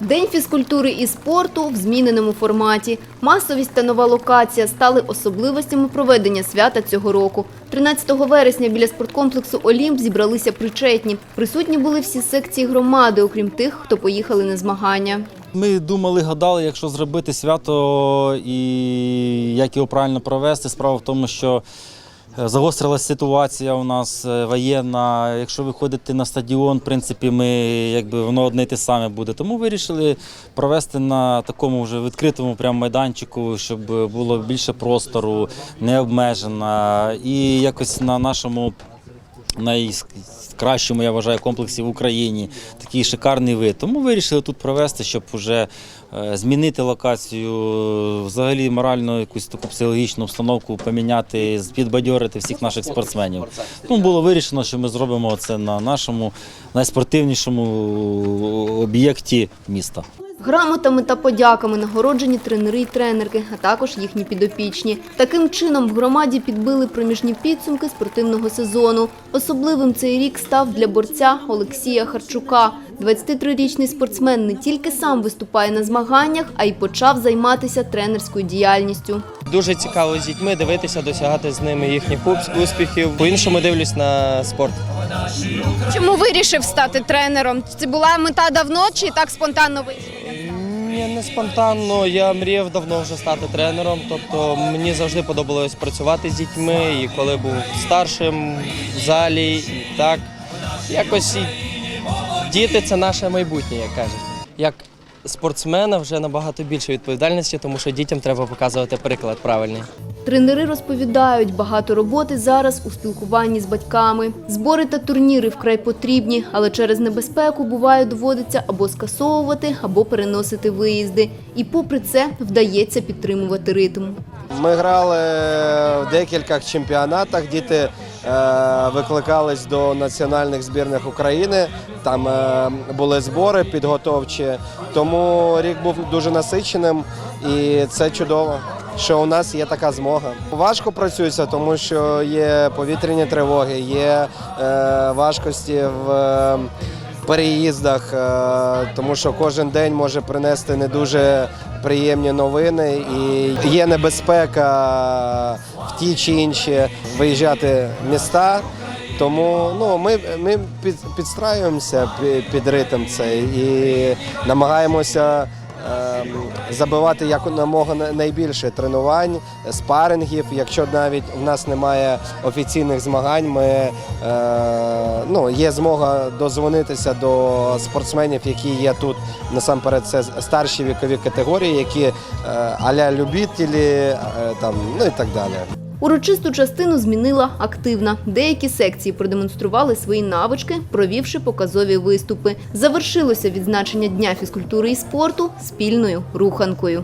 День фізкультури і спорту в зміненому форматі. Масовість та нова локація стали особливостями проведення свята цього року. 13 вересня біля спорткомплексу «Олімп» зібралися причетні. Присутні були всі секції громади, окрім тих, хто поїхали на змагання. Ми думали, гадали, якщо зробити свято і як його правильно провести. Справа в тому, що загострилася ситуація у нас е, воєнна. Якщо виходити на стадіон, в принципі, ми якби воно одне й те саме буде. Тому вирішили провести на такому вже відкритому прям майданчику, щоб було більше простору, не обмежено. І якось на нашому найкращому, я вважаю, комплексі в Україні. Такий шикарний вид. Тому вирішили тут провести, щоб вже е, змінити локацію, взагалі морально якусь таку психологічну обстановку поміняти, підбадьорити всіх наших спортсменів. Тому було вирішено, що ми зробимо це на нашому найспортивнішому об'єкті міста. Грамотами та подяками нагороджені тренери й тренерки, а також їхні підопічні. Таким чином в громаді підбили проміжні підсумки спортивного сезону. Особливим цей рік став для борця Олексія Харчука. 23-річний спортсмен не тільки сам виступає на змаганнях, а й почав займатися тренерською діяльністю. Дуже цікаво з дітьми дивитися, досягати з ними їхніх успіхів. По-іншому дивлюсь на спорт. Чому вирішив стати тренером? Це була мета давно чи так спонтанно вийшло? Ні, не спонтанно. Я мріяв давно вже стати тренером. Тобто мені завжди подобалось працювати з дітьми. І коли був старшим в залі, і так якось діти це наше майбутнє, як кажуть. Як спортсмена вже набагато більше відповідальності, тому що дітям треба показувати приклад правильний. Тренери розповідають, багато роботи зараз у спілкуванні з батьками. Збори та турніри вкрай потрібні, але через небезпеку буває доводиться або скасовувати, або переносити виїзди. І попри це вдається підтримувати ритм. Ми грали в декількох чемпіонатах. Діти е, викликались до національних збірних України. Там е, були збори підготовчі. Тому рік був дуже насиченим, і це чудово. Що у нас є така змога. Важко працюється, тому що є повітряні тривоги, є е, важкості в е, переїздах, е, тому що кожен день може принести не дуже приємні новини, і є небезпека в ті чи інші виїжджати в міста. Тому ну, ми, ми під, підстраюємося під, ритм цей і намагаємося забивати якомога найбільше тренувань, спарингів. Якщо навіть в нас немає офіційних змагань, ми, е, ну, є змога дозвонитися до спортсменів, які є тут. Насамперед, це старші вікові категорії, які е, аля любителі, е, там, ну і так далі. Урочисту частину змінила активна. Деякі секції продемонстрували свої навички, провівши показові виступи. Завершилося відзначення Дня фізкультури і спорту спільною руханкою.